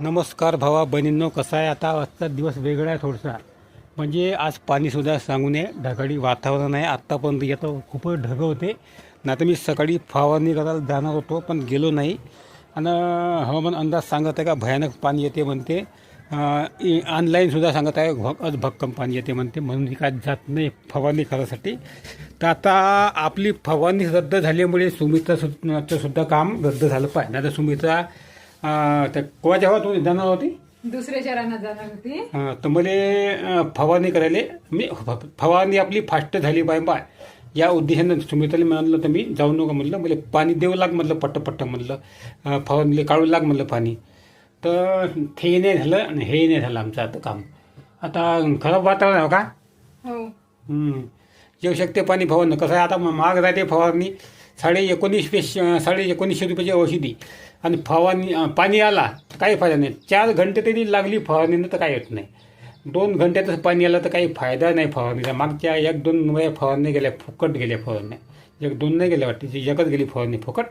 नमस्कार भावा बहिणींनो कसा आहे आता? आजचा दिवस वेगळा आहे थोडासा. म्हणजे आज पाणीसुद्धा सांगू नये ढगाळी वातावरण आहे. आत्तापर्यंत येतं खूपच ढगं होते. नाही तर मी सकाळी फवारणी करायला जाणार होतो पण गेलो नाही. आणि हवामान अंदाज सांगत आहे का भयानक पाणी येते म्हणते. ऑनलाईनसुद्धा सांगत आहे भ आज भक्कम पाणी येते म्हणते. म्हणून काय जात नाही फवारणी करायसाठी. तर आता आपली फवारणी रद्द झाल्यामुळे सुमित्रा सुद्धा काम रद्द झालं पाहिजे. नाही तर सुमित्रा त्या कोणाच्या हवा तुम्ही जाणार होती? दुसऱ्या शहरांना जाणार होती. तर मला फवारणी करायला. मी फ- फवारणी आपली फास्ट झाली बाय बाय. या उद्देशानं सुमित्राला म्हणलं तर मी जाऊ नका म्हणलं मला पाणी देऊ लाग म्हणलं पट्ट पट्ट म्हणलं अं, फवारणीला काढू लाग म्हणलं पाणी. तर ते नाही झालं आणि हे नाही झालं आमचं आता काम. आता खराब वातावरण आहे का? हो. हम्म. येऊ शकते पाणी फवारणं. कसं आहे आता महाग राहते फवारणी. साडे एकोणीसशे साडे एकोणीसशे रुपयाची औषधी. आणि फवारणी पाणी आला तर काही फायदा नाही. चार घंटे तरी लागली फवारणीनं तर काही येत नाही. दोन घंट्यातच पाणी आलं तर काही फायदा नाही फवारणीचा. मागच्या एक दोन वेळा फवारणी गेल्या फुकट गेल्या फवारण्या. एक दोन नाही गेल्या वाटते एकच गेली फवारणी फुकट.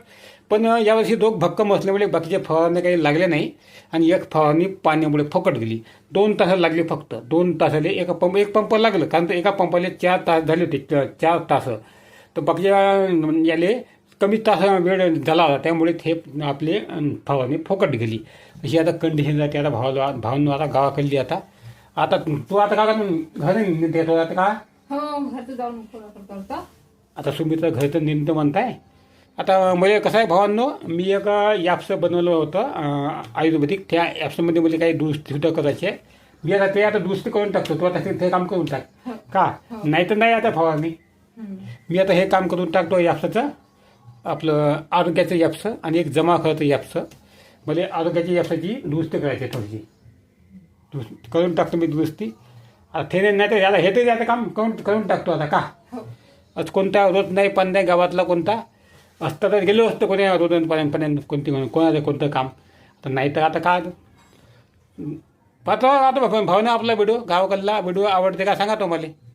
पण यावर्षी दोघ भक्कम असल्यामुळे बाकीच्या फवारण्या काही लागल्या नाही. आणि एक फवारणी पाण्यामुळे फुकट गेली. दोन तास लागले फक्त. दोन तासाले एका पंप एक पंप लागलं. कारण तर एका पंपाला चार तास झाले होते चार तास. तर अं, याले कमी तास वेळ झाला होता. त्यामुळे ते आपले फवारणी फुकट गेली. अशी आता कंडिशन जाते आता भाव भावनो आता गावाकडली आता. आता तू आता का घर देतो आता का? हो आता सुमित्रा घरचं निमित्त म्हणताय. आता मला कसं आहे भावांनो मी एक ॲप्स बनवलं होतं आयुर्वेदिक. त्या ॲप्समध्ये मला काही दुरुस्ती सुद्धा करायची आहे. मी आता ते आता दुरुस्ती करून टाकतो. तू आता ते- काम करून टाक. का? नाही तर नाही आता फवारणी. मी आता हे काम करून टाकतो ॲप्सचं आपलं आरोग्याचं ॲप्स आणि एक जमा खर्च ॲप्स मला आरोग्याची ॲप्सची दुरुस्ती करायची आहे थोडीशी. दुरुस्ती करून टाकतो मी दुरुस्ती. आता ते नाही तर याला हे तरी आता काम करून करून टाकतो आता का? हो. आज कोणता रोज नाही पण नाही गावातला कोणता? असता तर गेलो असतो कोणी रोजपर्यंत पण कोणती कोणाचं कोणतं काम? तर नाही तर आता काय? पाहतो आता भावना आपला व्हिडिओ गावाकडला व्हिडिओ आवडते का सांगा तो मला.